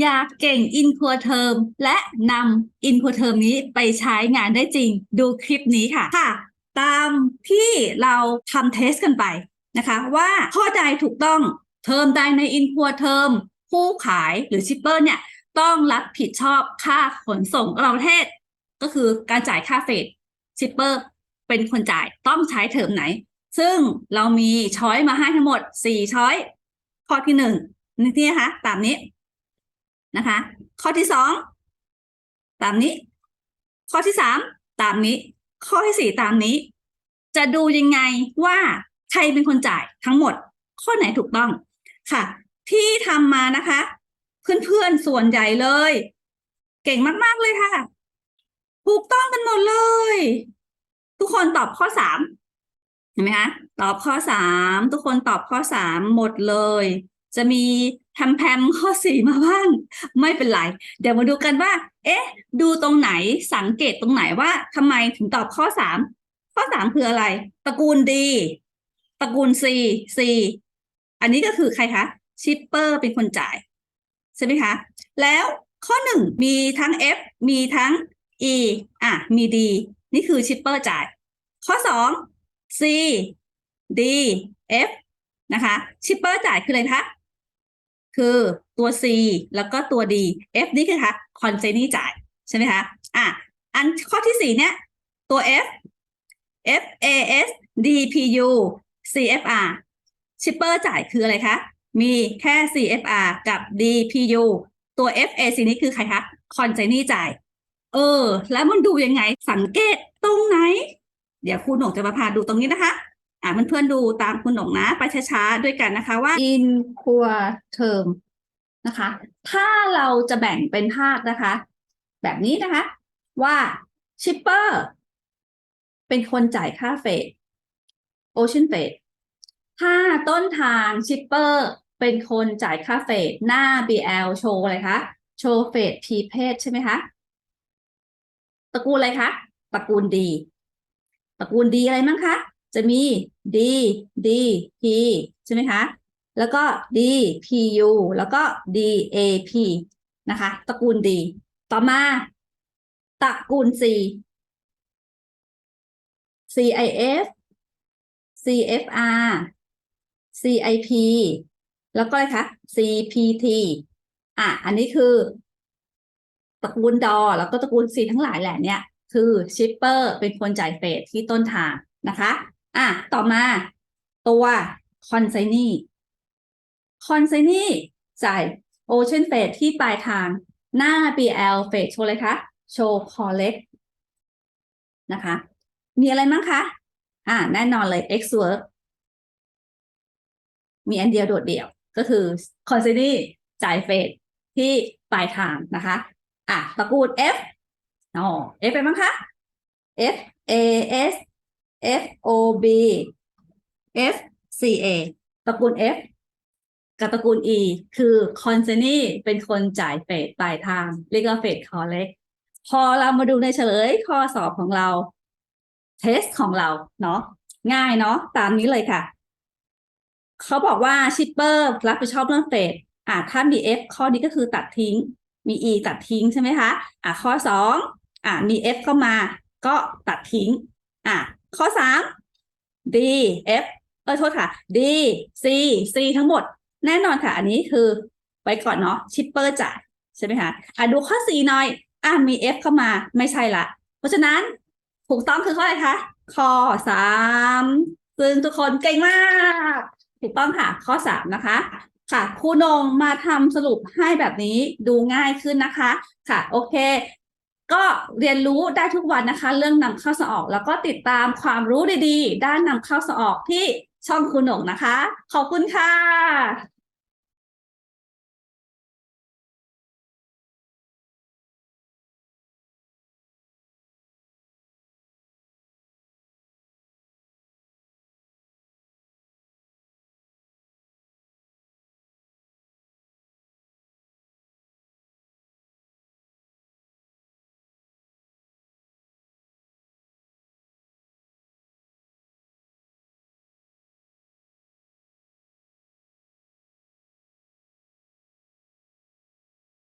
อยากเก่งอินคัวเทอมและนำอินคัวเทอมนี้ไปใช้งานได้จริง ดูคลิปนี้ค่ะค่ะ ตามที่เราทำเทสกันไปนะคะ ว่าข้อใดถูกต้องเทอมใดในอินคัวเทอมผู้ขายหรือชิปเปอร์เนี่ยต้องรับผิดชอบค่าขนส่งระหว่างประเทศ ก็คือการจ่ายค่าเฟรดชิปเปอร์เป็นคนจ่ายต้องใช้เทอมไหน ซึ่งเรามีช้อยมาให้ทั้งหมด 4 ช้อย ข้อที่หนึ่งนี่นะคะตามนี้ นะคะ ข้อที่สองตามนี้ ข้อที่สามตามนี้ ข้อที่สี่ตามนี้ จะดูยังไงว่าใครเป็นคนจ่ายทั้งหมด ข้อไหนถูกต้องค่ะ ที่ทำมานะคะ เพื่อนๆส่วนใหญ่เลย เก่งมากๆเลยค่ะถูกต้องกันหมดเลย ทุกคนตอบข้อสามเห็นไหมคะตอบข้อสามทุกคนตอบข้อสามหมดเลย จะมีแพมแพมข้อสี่มาบ้าง ไม่เป็นไร เดี๋ยวมาดูกันว่า เอ๊ะ ดูตรงไหนสังเกตตรงไหนว่าทำไมถึงตอบข้อสามข้อสามคืออะไร ตระกูลดีตระกูล C C อันนี้ก็คือใครคะชิปเปอร์เป็นคนจ่าย ใช่ไหมคะ แล้วข้อหนึ่งมีทั้ง F มีทั้ง E อะ มี D นี่คือชิปเปอร์จ่าย ข้อสอง C D F นะคะชิปเปอร์จ่ายคืออะไรคะ คือตัว C แล้วก็ตัว D F นี่คือคะคอนเซนี่จ่ายใช่ไหมคะอะอันข้อที่สี่เนี่ยตัว F F A S D P U C F R ชิปเปอร์จ่ายคืออะไรคะ มีแค่ C F R กับ D P U ตัว F A C นี่คือใครคะคอนเซนี่จ่าย เออ แล้วมันดูยังไงสังเกตตรงไหน เดี๋ยวครูหนงจะมาพาดูตรงนี้นะคะ อ่าเพื่อนๆดูตามคุณหนงนะ ไปช้าๆด้วยกันนะคะว่า in core term นะคะ ถ้าเราจะแบ่งเป็นภาคนะคะ แบบนี้นะคะ ว่า shipper เป็นคนจ่ายค่าเฟร ocean freight ถ้าต้นทาง shipper เป็นคนจ่ายค่าเฟรหน้า BL โชว์อะไรคะโชว์เฟร prepaid ใช่ไหมคะตระกูลอะไรคะตระกูลดีตระกูลดีอะไรมั้งคะ จะมี D D P ใช่ไหมคะ แล้วก็ D P U แล้วก็ D A P นะคะ ตระกูลดีต่อมา ตระกูล C C I F C F R C I P แล้วก็อะไรคะ C P T อะ อันนี้คือตระกูลดอ แล้วก็ตระกูล C ทั้งหลายแหละเนี่ย คือชิปเปอร์เป็นคนจ่ายเฟรที่ต้นทางนะคะ อะต่อมาตัวคอนไซนี่คอนไซนี่จ่ายโอเชียนเฟรที่ปลายทางหน้า BL เฟรโชว์เลยคะโชว์คอเล็กนะคะ มีอะไรมั้งคะ อ่า แน่นอนเลย X work มีอันเดียวโดดเดี่ยว ก็คือคอนไซนี่จ่ายเฟรที่ปลายทางนะคะ อะตระกูล F อ๋อ F เป็นมั้งคะ F A S F O B F C A ตระกูล F กับตระกูล E คือคอนเซนี่เป็นคนจ่ายเฟดปลายทาง เรียกว่าเฟดคอเล็ก พอเรามาดูในเฉลยข้อสอบของเรา เทสของเราเนาะง่ายเนาะตามนี้เลยค่ะ เขาบอกว่าชิปเปอร์รับผิดชอบเรื่องเฟดอะถ้ามี F ข้อนี้ก็คือตัดทิ้ง มี E ตัดทิ้งใช่ไหมคะ อะข้อสองอะมี F เข้ามา ก็ตัดทิ้ง อะ ข้อสาม D F เออโทษค่ะ D C C ทั้งหมด แน่นอนค่ะ อันนี้คือไปก่อนเนาะชิปเปอร์จ่ายใช่ไหมคะอะดูข้อสี่หน่อย อะมี F เข้ามาไม่ใช่ละ เพราะฉะนั้นถูกต้องคือข้ออะไรคะ ข้อสามซึ่งทุกคนเก่งมาก ถูกต้องค่ะ ข้อสามนะคะ ค่ะครูนงมาทำสรุปให้แบบนี้ดูง่ายขึ้นนะคะ ค่ะ โอเค ก็เรียนรู้ได้ทุกวันนะคะ เรื่องนำเข้าสออก แล้วก็ติดตามความรู้ดีๆ ด้านนำเข้าสออกที่ช่องคุณหนงนะคะ ขอบคุณค่ะ